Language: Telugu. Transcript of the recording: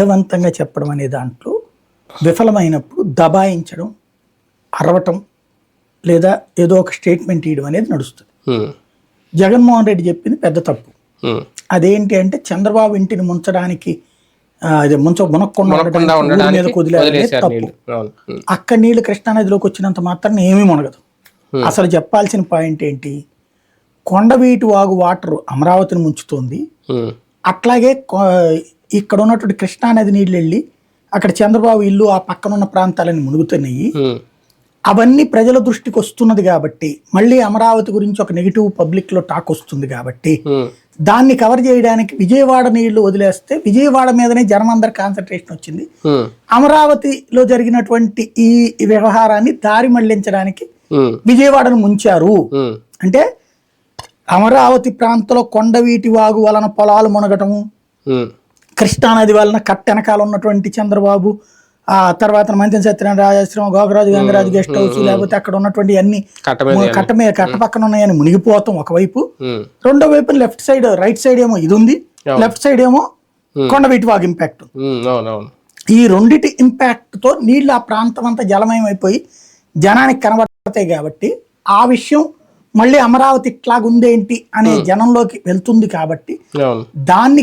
అర్థవంతంగా చెప్పడం అనే దాంట్లో విఫలమైనప్పుడు దబాయించడం అరవటం లేదా ఏదో ఒక స్టేట్మెంట్ ఇవ్వడం అనేది నడుస్తుంది. జగన్మోహన్ రెడ్డి చెప్పింది పెద్ద తప్పు. అదేంటి అంటే చంద్రబాబు ఇంటిని ముంచడానికి అదే ముంచ మునక్కుండా వదిలేశారు తప్పు. నీళ్ళు అక్కడ నీళ్ళు కృష్ణానదిలోకి వచ్చినంత మాత్రం ఏమీ మునగదు. అసలు చెప్పాల్సిన పాయింట్ ఏంటి? కొండవీటి వాగు వాటర్ అమరావతిని ముంచుతోంది. అట్లాగే ఇక్కడ ఉన్నటువంటి కృష్ణానది నీళ్ళు వెళ్ళి అక్కడ చంద్రబాబు ఇల్లు ఆ పక్కన ఉన్న ప్రాంతాలని మునుగుతున్నాయి అవన్నీ ప్రజల దృష్టికి వస్తున్నది కాబట్టి మళ్ళీ అమరావతి గురించి ఒక నెగిటివ్ పబ్లిక్లో టాక్ వస్తుంది కాబట్టి దాన్ని కవర్ చేయడానికి విజయవాడ నీళ్ళు వదిలేస్తే విజయవాడ మీదనే జనం అందరి కాన్సన్ట్రేషన్ వచ్చింది. అమరావతిలో జరిగినటువంటి ఈ వ్యవహారాన్ని దారి మళ్ళించడానికి విజయవాడను ముంచారు. అంటే అమరావతి ప్రాంతంలో కొండవీటి వాగు వలన పొలాలు మునగటము. కృష్ణానది వలన కట్టెనకాల ఉన్నటువంటి చంద్రబాబు ఆ తర్వాత మంత్రి సత్యనారాయణ రాజాశ్రమం గోగరాజు గంగరాజు గెస్ట్ హౌస్ లేకపోతే అక్కడ ఉన్నటువంటి అన్ని కట్ట మీద కట్ట కట్ట పక్కన ఉన్నాయని మునిగిపోతాం ఒకవైపు. రెండో వైపు లెఫ్ట్ సైడ్ రైట్ సైడ్ ఏమో ఇది ఉంది. లెఫ్ట్ సైడ్ ఏమో కొండవీటి వాగు ఇంపాక్ట్. ఈ రెండిటి ఇంపాక్ట్తో నీళ్ళు ఆ ప్రాంతం అంతా జలమయం అయిపోయి జనానికి కనబడతాయి కాబట్టి ఆ విషయం మళ్ళీ అమరావతి ఇట్లాగుందేంటి అనే జనంలోకి వెళ్తుంది కాబట్టి దాన్ని